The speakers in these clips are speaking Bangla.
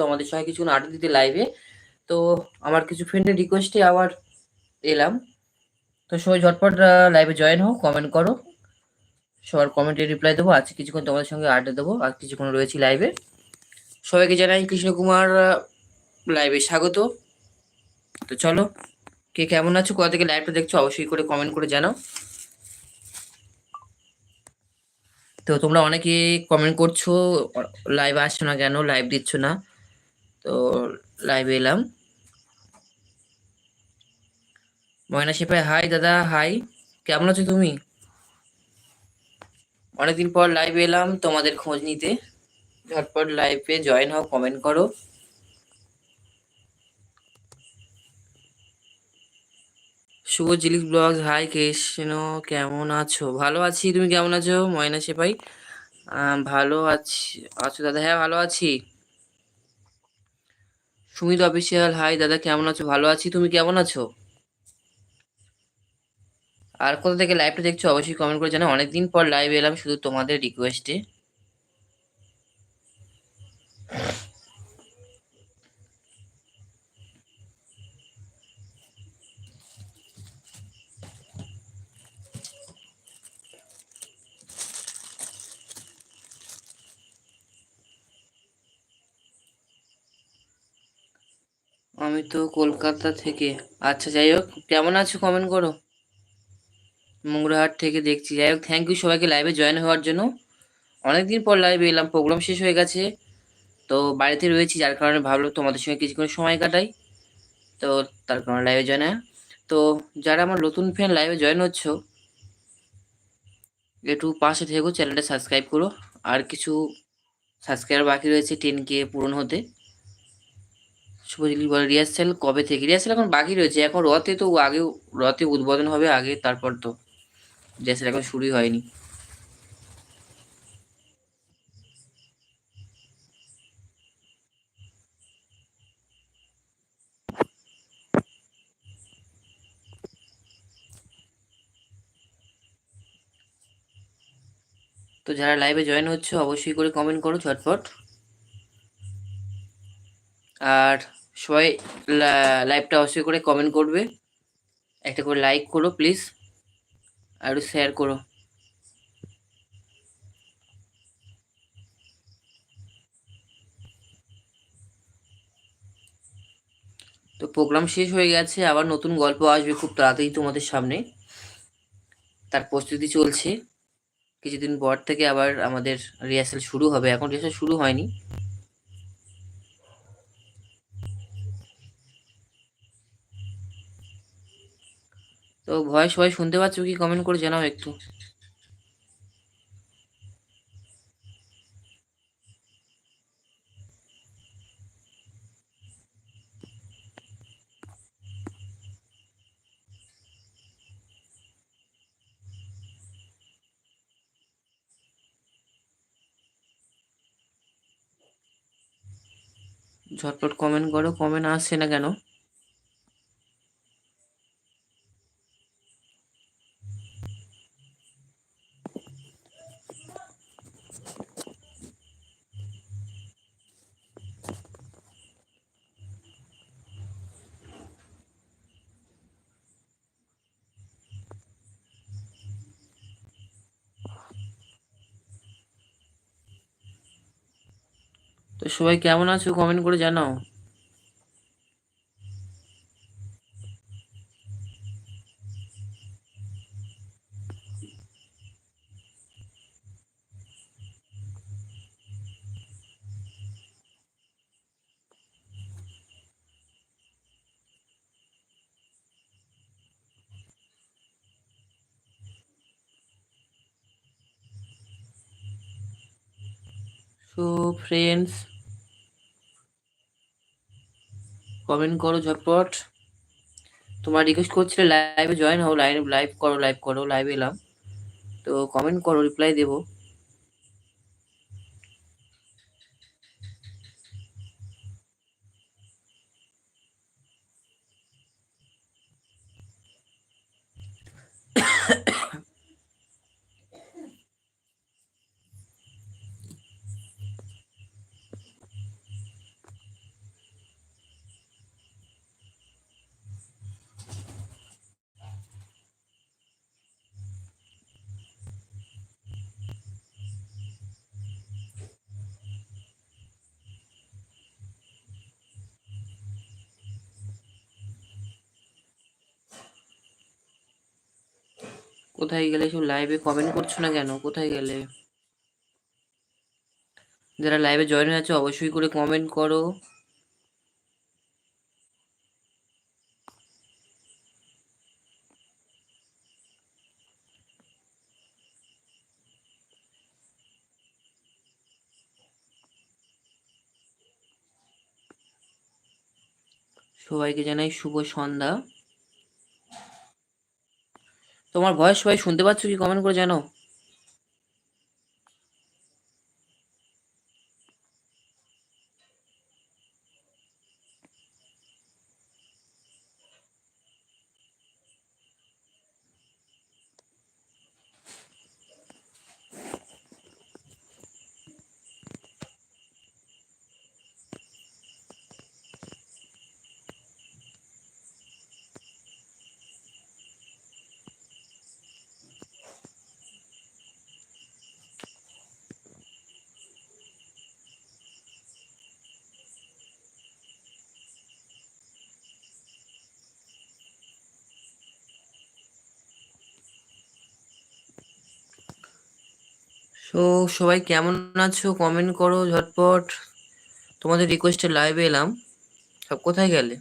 তোমাদের সঙ্গে কিছুক্ষণ আড্ডা দিতে লাইভে তো আমার কিছু ফ্রেন্ডের রিকোয়েস্টে আবার এলাম। তো সবাই ঝটপট লাইভে জয়েন হও কমেন্ট করো। সবার কমেন্টে রিপ্লাই দেবো। আজকে কিছুক্ষণ তোমাদের সঙ্গে আড্ডা দেবো। আর কিছুক্ষণ রয়েছি লাইভে সবাইকে জানাই কৃষ্ণকুমার লাইভে স্বাগত। তো চলো, কে কেমন আছো, কোথা থেকে লাইভটা দেখছ, অবশ্যই করে কমেন্ট করে জানাও। তো তোমরা অনেকে কমেন্ট করছ লাইভ আসছো না কেন লাইভ দিচ্ছ না। তো লাইভে এলাম। ময়না শিপাই হাই দাদা হাই কেমন আছো তুমি? অনেকদিন পর লাইভে এলাম তোমাদের খোঁজ নিতে। ঝটপট লাইভে জয়েন হও কমেন্ট করো। শুভ জিলিক ব্লগ হাই কৃষ্ণ, কেমন আছো? ভালো আছি, তুমি কেমন আছো ময়না সেপাই? ভালো আছি, আছো দাদা হ্যাঁ ভালো আছি। সুমিত অফিসিয়াল, হাই দাদা, কেমন আছো? ভালো আছি, তুমি কেমন আছো? আর কোথা থেকে লাইভটা দেখছ, অবশ্যই কমেন্ট করে জানাও। অনেকদিন পর লাইভ এলাম শুধু তোমাদের রিকোয়েস্টে আমি তো কলকাতা থেকে। আচ্ছা যাই হোক কেমন আছো কমেন্ট করো। মুংরাহাট থেকে দেখছি। যাই হোক থ্যাংক ইউ সবাইকে লাইভে জয়েন হওয়ার জন্য। অনেকদিন পর লাইভে এলাম প্রোগ্রাম শেষ হয়ে গেছে। তো বাড়িতে রয়েছি, যার কারণে ভাবলো তোমাদের সঙ্গে কিছুক্ষণ সময় কাটাই। তো তার কারণে লাইভে জয়েন তো যারা আমার নতুন ফ্যান লাইভে জয়েন হচ্ছ, একটু পাশে থেকো চ্যানেলটা সাবস্ক্রাইব করো। আর কিছু সাবস্ক্রাইবার বাকি রয়েছে টেন কে পূরণ হতে। শুভজিলি বলে, রিহার্সেল কবে থেকে? রিহার্সেল এখন বাকি রয়েছে। এখন রথে তো আগে রথে উদ্বোধন হবে, আগে তারপর তো রিহার্সেল এখন শুরুই হয়নি। তো যারা লাইভে জয়েন হচ্ছে, অবশ্যই করে কমেন্ট করো ঝটপট। আর সবাই লাইভটা অবশ্যই করে কমেন্ট করবে। একটা করে লাইক করো প্লিজ আর শেয়ার করো। তো প্রোগ্রাম শেষ হয়ে গেছে, আবার নতুন গল্প আসবে খুব তাড়াতাড়ি তোমাদের সামনে। তার প্রস্তুতি চলছে। কিছুদিন পর থেকে আবার আমাদের রিহার্সাল শুরু হবে। এখন রিহার্সাল শুরু হয়নি। তো ভয় সবাই শুনতে পাচ্ছ কি কমেন্ট করে জানাও একটু। ঝটপট কমেন্ট করো কমেন্ট আসছে না কেন? তো সবাই কেমন আছো কমেন্ট করে জানাও। সো ফ্রেন্ডস কমেন্ট করো ঝটপট। তোমার রিকোয়েস্ট করছিলে লাইভে জয়েন হও লাইভ লাইভ করো লাইভ করো লাইভ এলাম। তো কমেন্ট করো রিপ্লাই দেবো। কোথায় গেলে সব লাইভে কমেন্ট করছ না কেন? কোথায় গেলে? যারা লাইভে জয়েন হয়ে আছে অবশ্যই করে কমেন্ট করো। সবাইকে জানাই শুভ সন্ধ্যা। তোমার ভয়েস সবাই শুনতে পাচ্ছ কি কমেন্ট করে জানো? সো সবাই কেমন আছো? কমেন্ট করো ঝটপট। তোমাদের রিকোয়েস্টে লাইভে এলাম। সব কোথায় গেলে?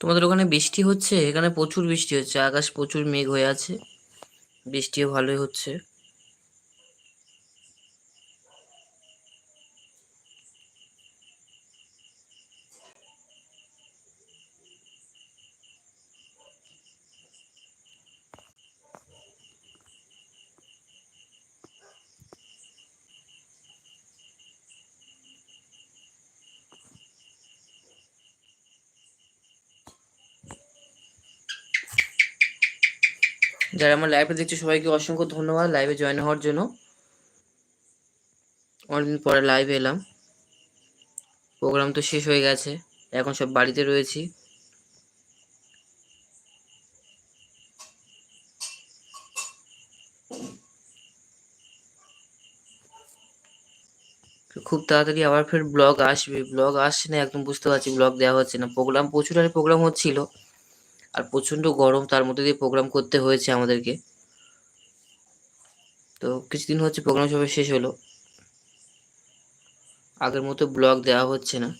তোমাদের ওখানে বৃষ্টি হচ্ছে? এখানে প্রচুর বৃষ্টি হচ্ছে। আকাশ প্রচুর মেঘ হয়ে আছে। বৃষ্টিও ভালোই হচ্ছে। যারা আমার লাইভে দেখছে, সবাইকে অসংখ্য ধন্যবাদ লাইভে জয়েন হওয়ার জন্য। অনেকদিন পরে লাইভে এলাম। প্রোগ্রাম তো শেষ হয়ে গেছে, এখন সব বাড়িতে রয়েছি। খুব তাড়াতাড়ি আবার ফের ব্লগ আসবে। ব্লগ আসছে না, একদম বুঝতে পারছি ব্লগ দেওয়া হচ্ছে না। প্রোগ্রাম প্রচুর আরে প্রোগ্রাম হচ্ছিল। আর প্রচণ্ড গরম তার মধ্যে দিয়ে প্রোগ্রাম করতে হয়েছে আমাদেরকে। তো কিছুদিন হচ্ছে প্রোগ্রাম সবাই শেষ হলো। আগের মতো ব্লগ দেওয়া হচ্ছে না।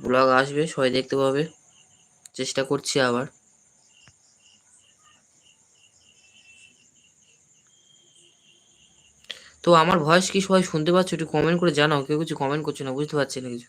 ব্লগ আসবে, সবাই দেখতে পাবে। চেষ্টা করছি আবার। তো আমার ভয়েস কি সবাই শুনতে পাচ্ছ? একটু কমেন্ট করে জানাও। কেউ কিছু কমেন্ট করছে না, বুঝতে পারছি না কিছু।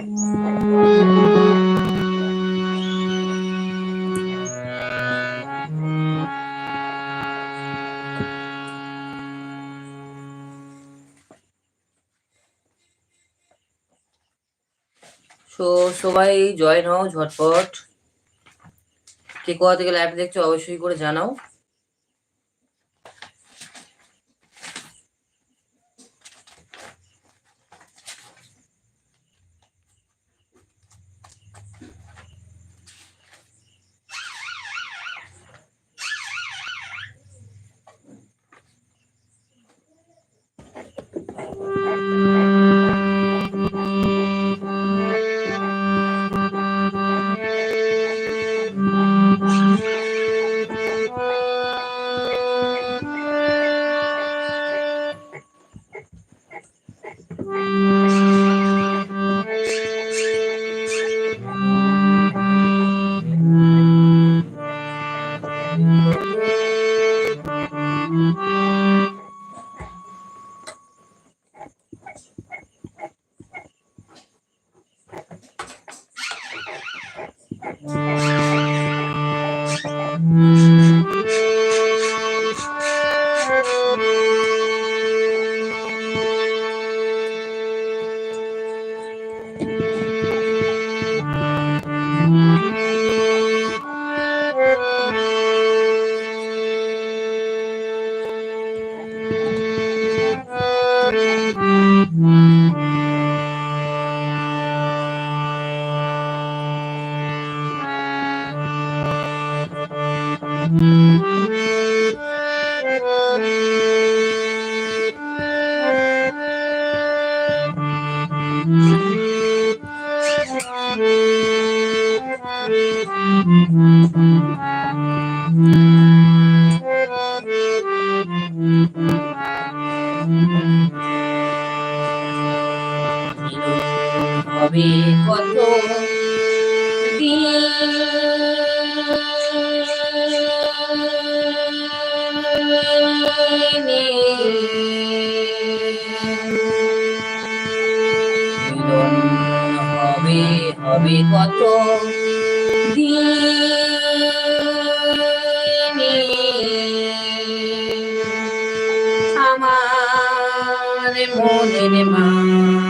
তো সবাই জয়েন হও ঝটপট। কে কোথা থেকে লাইভ দেখছ অবশ্যই করে জানাও। হবে কত দিনে মিলন হবে হবে কত দিনে আমার মনের মানুষ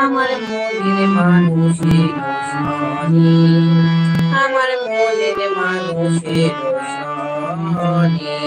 আমার মনের মানুষের সনে আমার মনের মানুষের সনে